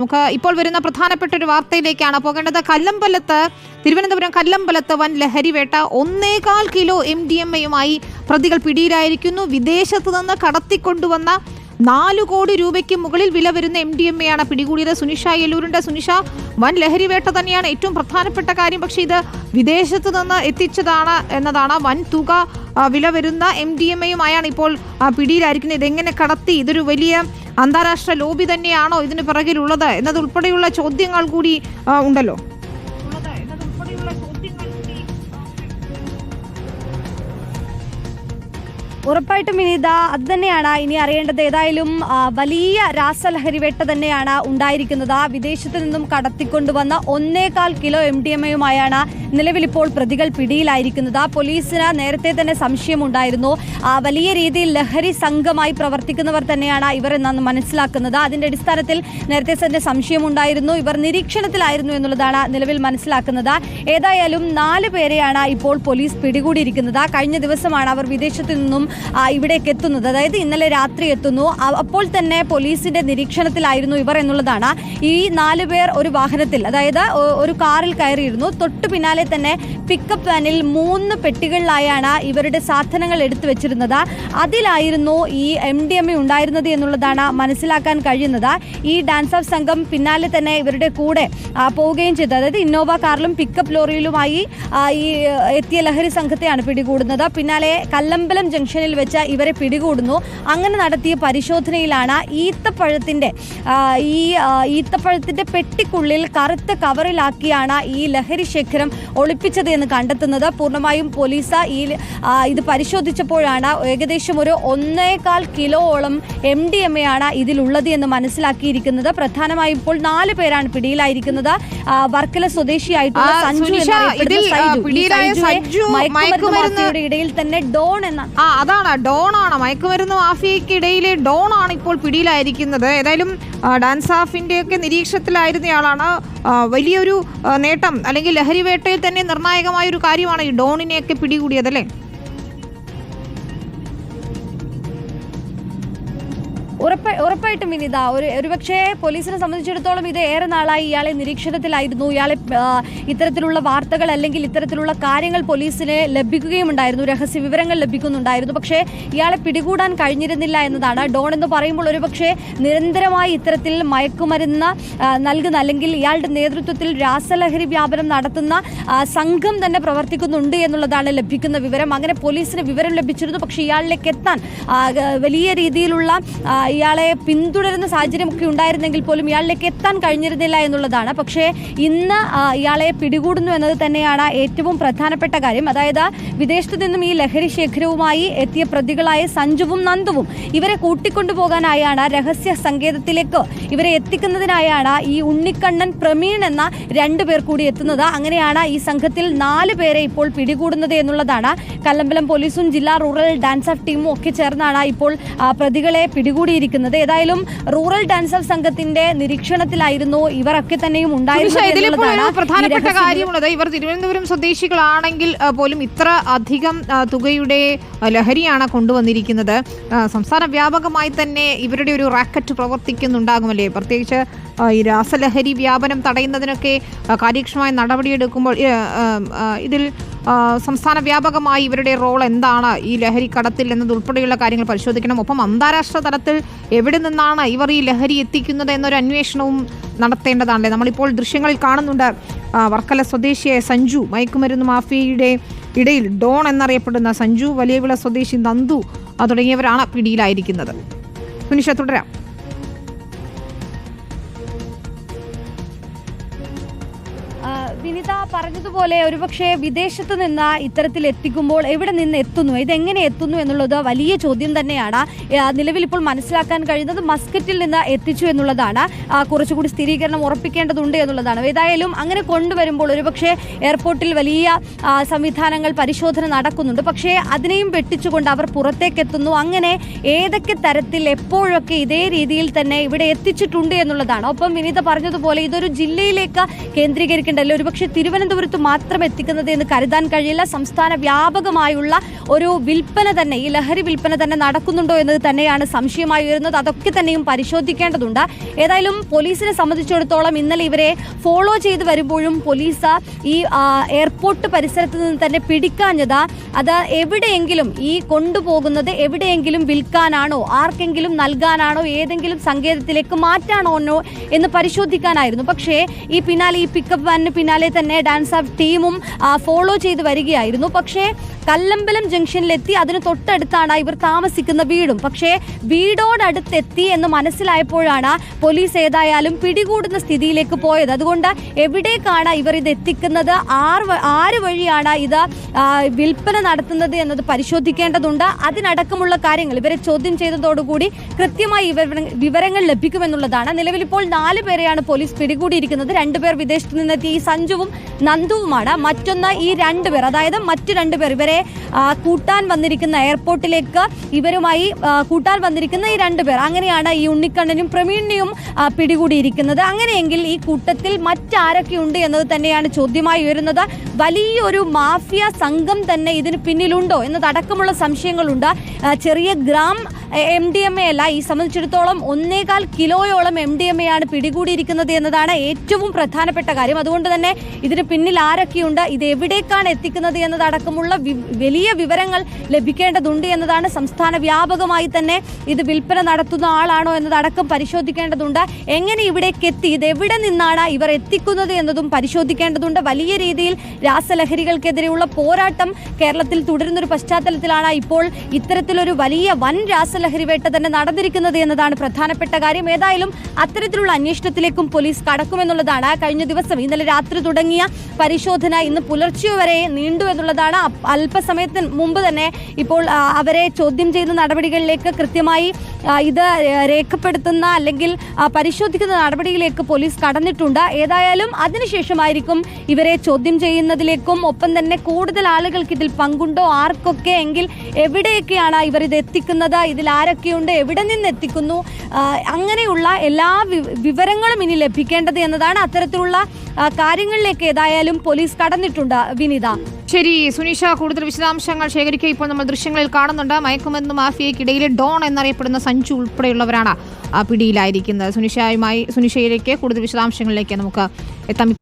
നമുക്ക് ഇപ്പോൾ വരുന്ന പ്രധാനപ്പെട്ട ഒരു വാർത്തയിലേക്കാണ് പോകേണ്ടത്. കല്ലമ്പലത്ത് തിരുവനന്തപുരം കല്ലമ്പലത്ത് വൻ ലഹരിവേട്ട ഒന്നേകാൽ കിലോ എം ഡി എം എയുമായി പ്രതികൾ പിടിയിലായിരിക്കുന്നു. വിദേശത്ത് നിന്ന് കടത്തിക്കൊണ്ടുവന്ന നാലു കോടി രൂപയ്ക്ക് മുകളിൽ വില വരുന്ന എം ഡി എം എ ആണ് പിടികൂടിയത്. സുനിഷ യെല്ലൂരിന്റെ സുനിഷ വൻ ലഹരിവേട്ട തന്നെയാണ് ഏറ്റവും പ്രധാനപ്പെട്ട കാര്യം. പക്ഷേ ഇത് വിദേശത്ത് നിന്ന് എത്തിച്ചതാണ് എന്നതാണ് വൻ തുക വില വരുന്ന എം ഡി എം എയുമായാണ് ഇപ്പോൾ പിടിയിലായിരിക്കുന്നത്. ഇതെങ്ങനെ കടത്തി? ഇതൊരു വലിയ അന്താരാഷ്ട്ര ലോബി തന്നെയാണോ ഇതിന് പിറകിലുള്ളത് എന്നതുൾപ്പെടെയുള്ള ചോദ്യങ്ങൾ കൂടി ഉണ്ടല്ലോ. ഉറപ്പായിട്ടും ഇതാ അത് തന്നെയാണ് ഇനി അറിയേണ്ടത്. ഏതായാലും വലിയ രാസലഹരി വേട്ട തന്നെയാണ് ഉണ്ടായിരിക്കുന്നത്. ആ വിദേശത്ത് നിന്നും കടത്തിക്കൊണ്ടുവന്ന ഒന്നേകാൽ കിലോ എം ഡി എം എയുമായാണ് നിലവിൽ ഇപ്പോൾ പ്രതികൾ പിടിയിലായിരിക്കുന്നത്. പോലീസിന് നേരത്തെ തന്നെ സംശയമുണ്ടായിരുന്നു. ആ, വലിയ രീതിയിൽ ലഹരി സംഘമായി പ്രവർത്തിക്കുന്നവർ തന്നെയാണ് ഇവർ എന്നാണ് മനസ്സിലാക്കുന്നത്. അതിന്റെ അടിസ്ഥാനത്തിൽ നേരത്തെ തന്നെ സംശയമുണ്ടായിരുന്നു. ഇവർ നിരീക്ഷണത്തിലായിരുന്നു എന്നുള്ളതാണ് നിലവിൽ മനസ്സിലാക്കുന്നത്. ഏതായാലും നാല് പേരെയാണ് ഇപ്പോൾ പോലീസ് പിടികൂടിയിരിക്കുന്നത്. കഴിഞ്ഞ ദിവസമാണ് അവർ വിദേശത്ത് നിന്നും ആ, ഇവിടേക്ക് എത്തുന്നത്. അതായത് ഇന്നലെ രാത്രി എത്തുന്നു. അപ്പോൾ തന്നെ പോലീസിന്റെ നിരീക്ഷണത്തിലായിരുന്നു ഇവർ എന്നുള്ളതാണ്. ഈ നാല് പേർ ഒരു വാഹനത്തിൽ അതായത് ഒരു കാറിൽ കയറിയിരുന്നു. തൊട്ടു പിന്നാലെ തന്നെ പിക്കപ്പ് വാനിൽ മൂന്ന് പെട്ടികളിലായാണ് ഇവരുടെ സാധനങ്ങൾ എടുത്തു വെച്ചിരുന്നത്. അതിലായിരുന്നു ഈ എം ഡി എം എ ഉണ്ടായിരുന്നത് എന്നുള്ളതാണ് മനസ്സിലാക്കാൻ കഴിയുന്നത്. ഈ ഡാൻസ് ഓഫ് സംഘം പിന്നാലെ തന്നെ ഇവരുടെ കൂടെ പോവുകയും ചെയ്തു. അതായത് ഇന്നോവ കാറിലും പിക്കപ്പ് ലോറിയിലുമായി ഈ എത്തിയ ലഹരി സംഘത്തെയാണ് പിടികൂടുന്നത്. പിന്നാലെ കല്ലമ്പലം ജംഗ്ഷനിൽ വെച്ച് ഇവരെ പിടികൂടുന്നു. അങ്ങനെ നടത്തിയ പരിശോധനയിലാണ് ഈത്തപ്പഴത്തിന്റെ ഈ ഈത്തപ്പഴത്തിന്റെ പെട്ടിക്കുള്ളിൽ കറുത്ത കവറിലാക്കിയാണ് ഈ ലഹരി ശേഖരം ഒളിപ്പിച്ചത് എന്ന് കണ്ടെത്തുന്നത്. പൂർണമായും പോലീസ് ഈ ഇത് പരിശോധിച്ചപ്പോഴാണ് ഏകദേശം ഒരു ഒന്നേകാൽ കിലോയോളം എം ഡി എം എ ആണ് ഇതിലുള്ളത് എന്ന് മനസ്സിലാക്കിയിരിക്കുന്നത്. പ്രധാനമായും ഇപ്പോൾ നാല് പേരാണ് പിടിയിലായിരിക്കുന്നത്. വർക്കല സ്വദേശിയായിട്ടുള്ള സഞ്ജു പിടിയിലായ സഞ്ജു മയക്കുമരുന്ന് ഇടയിൽ തന്നെ ഡോൺ എന്ന അതാണ് ഡോൺ ആണ് മയക്കുമരുന്ന് മാഫിയക്കിടയിൽ ഡോൺ ആണ് ഇപ്പോൾ പിടിയിലായിരിക്കുന്നത്. ഏതായാലും ഡാൻസ് ഒക്കെ നിരീക്ഷണത്തിലായിരുന്നയാളാണ്. വലിയൊരു നേട്ടം അല്ലെങ്കിൽ ലഹരി വേട്ടയിൽ തന്നെ നിർണായകമായ ഒരു കാര്യമാണ് ഈ ഡോണിനെയൊക്കെ പിടികൂടിയത് ഉറപ്പായിട്ടും വിനിത ഒരു ഒരുപക്ഷെ പോലീസിനെ സംബന്ധിച്ചിടത്തോളം ഇത് ഏറെ നാളായി ഇയാളെ നിരീക്ഷണത്തിലായിരുന്നു. ഇയാളെ ഇത്തരത്തിലുള്ള വാർത്തകൾ അല്ലെങ്കിൽ ഇത്തരത്തിലുള്ള കാര്യങ്ങൾ പോലീസിന് ലഭിക്കുകയുമുണ്ടായിരുന്നു. രഹസ്യ വിവരങ്ങൾ ലഭിക്കുന്നുണ്ടായിരുന്നു. പക്ഷേ ഇയാളെ പിടികൂടാൻ കഴിഞ്ഞിരുന്നില്ല എന്നതാണ്. ഡോൺ എന്ന് പറയുമ്പോൾ ഒരുപക്ഷെ നിരന്തരമായി ഇത്തരത്തിൽ മയക്കുമരുന്ന് നൽകുന്ന അല്ലെങ്കിൽ ഇയാളുടെ നേതൃത്വത്തിൽ രാസലഹരി വ്യാപനം നടത്തുന്ന സംഘം തന്നെ പ്രവർത്തിക്കുന്നുണ്ട് എന്നുള്ളതാണ് ലഭിക്കുന്ന വിവരം. അങ്ങനെ പോലീസിന് വിവരം ലഭിച്ചിരുന്നു. പക്ഷേ ഇയാളിലേക്ക് എത്താൻ വലിയ രീതിയിലുള്ള ഇയാളെ പിന്തുടരുന്ന സാഹചര്യമൊക്കെ ഉണ്ടായിരുന്നെങ്കിൽ പോലും ഇയാളിലേക്ക് എത്താൻ കഴിഞ്ഞിരുന്നില്ല എന്നുള്ളതാണ്. പക്ഷേ ഇന്ന് ഇയാളെ പിടികൂടുന്നു എന്നത് തന്നെയാണ് ഏറ്റവും പ്രധാനപ്പെട്ട കാര്യം. അതായത് വിദേശത്ത് നിന്നും ഈ ലഹരി ശേഖരവുമായി എത്തിയ പ്രതികളായ സഞ്ജുവും നന്ദുവും ഇവരെ കൂട്ടിക്കൊണ്ടുപോകാനായാണ് രഹസ്യ സങ്കേതത്തിലേക്ക് ഇവരെ എത്തിക്കുന്നതിനായാണ് ഈ ഉണ്ണിക്കണ്ണൻ പ്രമീൺ എന്ന രണ്ടു പേർ കൂടി എത്തുന്നത്. അങ്ങനെയാണ് ഈ സംഘത്തിൽ നാല് പേരെ ഇപ്പോൾ പിടികൂടുന്നത് എന്നുള്ളതാണ്. കല്ലമ്പലം പോലീസും ജില്ലാ റൂറൽ ഡാൻസ് ഓഫ് ടീമും ഒക്കെ ചേർന്നാണ് ഇപ്പോൾ പ്രതികളെ പ്രതികളെ പിടികൂടിയിരിക്കുന്നത് ഏതായാലും റൂറൽ ഡാൻസ് ഓഫ് സംഘത്തിന്റെ നിരീക്ഷണത്തിലായിരുന്നു ഇവരൊക്കെ തന്നെയും ഉണ്ടായിരുന്നത് പ്രധാനപ്പെട്ട കാര്യമുള്ളത്. ഇവർ തിരുവനന്തപുരം സ്വദേശികളാണെങ്കിൽ പോലും ഇത്ര അധികം തുകയുടെ ലഹരിയാണ് കൊണ്ടുവന്നിരിക്കുന്നത്. സംസ്ഥാന വ്യാപകമായി തന്നെ ഇവരുടെ ഒരു റാക്കറ്റ് പ്രവർത്തിക്കുന്നുണ്ടാകുമല്ലേ? പ്രത്യേകിച്ച് ഈ രാസലഹരി വ്യാപനം തടയുന്നതിനൊക്കെ കാര്യക്ഷമമായ നടപടിയെടുക്കുമ്പോൾ ഇതിൽ സംസ്ഥാന വ്യാപകമായി ഇവരുടെ റോൾ എന്താണ്? ഈ ലഹരി കടത്തിൽ എന്നതുൾപ്പെടെയുള്ള കാര്യങ്ങൾ പരിശോധിക്കണം. ഒപ്പം അന്താരാഷ്ട്ര തലത്തിൽ എവിടെ നിന്നാണ് ഇവർ ഈ ലഹരി എത്തിക്കുന്നത് എന്നൊരു അന്വേഷണവും നടത്തേണ്ടതാണല്ലേ? നമ്മളിപ്പോൾ ദൃശ്യങ്ങളിൽ കാണുന്നുണ്ട് വർക്കല സ്വദേശിയായ സഞ്ജു മയക്കുമരുന്ന് മാഫിയയുടെ ഇടയിൽ ഡോൺ എന്നറിയപ്പെടുന്ന സഞ്ജു വലിയവിള സ്വദേശി നന്ദു തുടങ്ങിയവരാണ് പിടിയിലായിരിക്കുന്നത്. സുനിഷ തുടരാം. വിനിത പറഞ്ഞതുപോലെ ഒരുപക്ഷെ വിദേശത്ത് നിന്ന് ഇത്തരത്തിൽ എത്തിക്കുമ്പോൾ എവിടെ നിന്ന് എത്തുന്നു? ഇതെങ്ങനെ എത്തുന്നു എന്നുള്ളത് വലിയ ചോദ്യം തന്നെയാണ്. നിലവിൽ ഇപ്പോൾ മനസ്സിലാക്കാൻ കഴിയുന്നത് മസ്കറ്റിൽ നിന്ന് എത്തിച്ചു എന്നുള്ളതാണ്. കുറച്ചുകൂടി സ്ഥിരീകരണം ഉറപ്പിക്കേണ്ടതുണ്ട് എന്നുള്ളതാണ്. ഏതായാലും അങ്ങനെ കൊണ്ടുവരുമ്പോൾ ഒരുപക്ഷെ എയർപോർട്ടിൽ വലിയ സംവിധാനങ്ങൾ പരിശോധന നടക്കുന്നുണ്ട്. പക്ഷേ അതിനെയും വെട്ടിച്ചുകൊണ്ട് അവർ പുറത്തേക്കെത്തുന്നു. അങ്ങനെ ഏതൊക്കെ തരത്തിൽ എപ്പോഴൊക്കെ ഇതേ രീതിയിൽ തന്നെ ഇവിടെ എത്തിച്ചിട്ടുണ്ട് എന്നുള്ളതാണ്. ഒപ്പം വിനീത പറഞ്ഞതുപോലെ ഇതൊരു ജില്ലയിലേക്ക് കേന്ദ്രീകരിക്കേണ്ട അല്ലെങ്കിൽ ഒരു ഒരുപക്ഷെ തിരുവനന്തപുരത്ത് മാത്രം എത്തിക്കുന്നത് എന്ന് കരുതാൻ കഴിയില്ല. സംസ്ഥാന വ്യാപകമായുള്ള ഒരു വിൽപ്പന തന്നെ ഈ ലഹരി വിൽപ്പന തന്നെ നടക്കുന്നുണ്ടോ എന്നത് തന്നെയാണ് സംശയമായി വരുന്നത് അതൊക്കെ തന്നെയും പരിശോധിക്കേണ്ടതുണ്ട്. ഏതായാലും പോലീസിനെ സംബന്ധിച്ചിടത്തോളം ഇന്നലെ ഇവരെ ഫോളോ ചെയ്ത് വരുമ്പോഴും പോലീസ് ഈ എയർപോർട്ട് പരിസരത്ത് നിന്ന് തന്നെ പിടിക്കാഞ്ഞത് അത് എവിടെയെങ്കിലും ഈ കൊണ്ടുപോകുന്നത് എവിടെയെങ്കിലും വിൽക്കാനാണോ ആർക്കെങ്കിലും നൽകാനാണോ ഏതെങ്കിലും സങ്കേതത്തിലേക്ക് മാറ്റാണോ എന്ന് പരിശോധിക്കാനായിരുന്നു. പക്ഷേ ഈ പിന്നാലെ ഈ പിക്കപ്പ് വാനിന് തന്നെ ഡാൻസ് ആപ്പ് ടീമും ഫോളോ ചെയ്ത് വരികയായിരുന്നു. പക്ഷേ കല്ലമ്പലം ജംഗ്ഷനിലെത്തി അതിന് തൊട്ടടുത്താണ് ഇവർ താമസിക്കുന്ന വീടും. പക്ഷേ വീടോടടുത്തെത്തി എന്ന് മനസ്സിലായപ്പോഴാണ് പോലീസ് ഏതായാലും പിടികൂടുന്ന സ്ഥിതിയിലേക്ക് പോയത്. അതുകൊണ്ട് എവിടേക്കാണ് ഇവർ ഇത് എത്തിക്കുന്നത്? ആർ ആര് വഴിയാണ് ഇത് വിൽപ്പന നടത്തുന്നത് എന്നത് പരിശോധിക്കേണ്ടതുണ്ട്. അതിനടക്കമുള്ള കാര്യങ്ങൾ ഇവരെ ചോദ്യം ചെയ്തതോടുകൂടി കൃത്യമായി വിവര- വിവരങ്ങൾ ലഭിക്കുമെന്നുള്ളതാണ്. നിലവിൽ ഇപ്പോൾ നാല് പേരെയാണ് പോലീസ് പിടികൂടിയിരിക്കുന്നത്. രണ്ടുപേർ വിദേശത്ത് നിന്നെത്തിയ ഈ സഞ്ജുവും നന്ദുവുമാണ്. മറ്റൊന്ന് ഈ രണ്ടുപേർ അതായത് മറ്റു രണ്ടുപേർ ഇവരെ കൂട്ടാൻ വന്നിരിക്കുന്ന എയർപോർട്ടിലേക്ക് ഇവരുമായി കൂട്ടാൻ വന്നിരിക്കുന്ന ഈ രണ്ടുപേർ അങ്ങനെയാണ് ഈ ഉണ്ണിക്കണ്ണനും പ്രവീണിനെയും പിടികൂടിയിരിക്കുന്നത്. അങ്ങനെയെങ്കിൽ ഈ കൂട്ടത്തിൽ മറ്റാരൊക്കെയുണ്ട് എന്നത് തന്നെയാണ് ചോദ്യമായി ഉയരുന്നത്. വലിയൊരു മാഫിയ സംഘം തന്നെ ഇതിന് പിന്നിലുണ്ടോ എന്നതടക്കമുള്ള സംശയങ്ങളുണ്ട്. ചെറിയ gram M D M A അല്ല ഈ സംബന്ധിച്ചിടത്തോളം ഒന്നേകാൽ കിലോയോളം എം ഡി എം എ ആണ് പിടികൂടിയിരിക്കുന്നത് എന്നതാണ് ഏറ്റവും പ്രധാനപ്പെട്ട കാര്യം. അതുകൊണ്ട് തന്നെ ഇതിന് പിന്നിൽ ആരൊക്കെയുണ്ട്? ഇത് എവിടേക്കാണ് എത്തിക്കുന്നത് എന്നതടക്കമുള്ള വലിയ വിവരങ്ങൾ ലഭിക്കേണ്ടതുണ്ട് എന്നതാണ് സംസ്ഥാന വ്യാപകമായി തന്നെ ഇത് വിൽപ്പന നടത്തുന്ന ആളാണോ എന്നതടക്കം പരിശോധിക്കേണ്ടതുണ്ട്. എങ്ങനെ ഇവിടേക്ക് എത്തി? ഇത് എവിടെ നിന്നാണ് ഇവർ എത്തിക്കുന്നത് എന്നതും പരിശോധിക്കേണ്ടതുണ്ട്. വലിയ രീതിയിൽ രാസലഹരികൾക്കെതിരെയുള്ള പോരാട്ടം കേരളത്തിൽ തുടരുന്നൊരു പശ്ചാത്തലത്തിലാണ് ഇപ്പോൾ ഇത്തരത്തിലൊരു വലിയ വൻ രാസലഹരി വേട്ട തന്നെ നടന്നിരിക്കുന്നത് എന്നതാണ് പ്രധാനപ്പെട്ട കാര്യം. ഏതായാലും അത്തരത്തിലുള്ള അന്വേഷണത്തിലേക്കും പോലീസ് കടക്കുമെന്നുള്ളതാണ്. കഴിഞ്ഞ ദിവസം ഇന്നലെ രാത്രി തുടങ്ങിയ പരിശോധന ഇന്ന് പുലർച്ചെ വരെ നീണ്ടു എന്നുള്ളതാണ്. അല്പസമയത്തിന് മുമ്പ് തന്നെ ഇപ്പോൾ അവരെ ചോദ്യം ചെയ്യുന്ന നടപടികളിലേക്ക് കൃത്യമായി ഇത് രേഖപ്പെടുത്തുന്ന അല്ലെങ്കിൽ പരിശോധിക്കുന്ന നടപടിയിലേക്ക് പോലീസ് കടന്നിട്ടുണ്ട്. ഏതായാലും അതിനുശേഷമായിരിക്കും ഇവരെ ചോദ്യം ചെയ്യുന്നതിലേക്കും ഒപ്പം തന്നെ കൂടുതൽ ആളുകൾക്ക് ഇതിൽ പങ്കുണ്ടോ ആർക്കൊക്കെ എങ്കിൽ എവിടെയൊക്കെയാണ് ഇവർ ഇത് എത്തിക്കുന്നത് ഇതിൽ ആരൊക്കെയുണ്ട് എവിടെ നിന്ന് എത്തിക്കുന്നു അങ്ങനെയുള്ള എല്ലാ വിവരങ്ങളും ഇനി ലഭിക്കേണ്ടത് എന്നതാണ് അത്തരത്തിലുള്ള ആ, കാര്യങ്ങളിലേക്ക് ഏതായാലും പോലീസ് കടന്നിട്ടുണ്ട് വിനിത. ശരി സുനിഷ കൂടുതൽ വിശദാംശങ്ങൾ ശേഖരിക്കുക. ഇപ്പോൾ നമ്മൾ ദൃശ്യങ്ങളിൽ കാണുന്നുണ്ട്. മയക്കുമരുന്ന് മാഫിയയ്ക്കിടയിലെ ഡോൺ എന്നറിയപ്പെടുന്ന സഞ്ജു ഉൾപ്പെടെയുള്ളവരാണ് പിടിയിലായിരിക്കുന്നത്. സുനിഷയുമായി സുനിഷയിലേക്ക് കൂടുതൽ വിശദാംശങ്ങളിലേക്ക് നമുക്ക് എത്താം.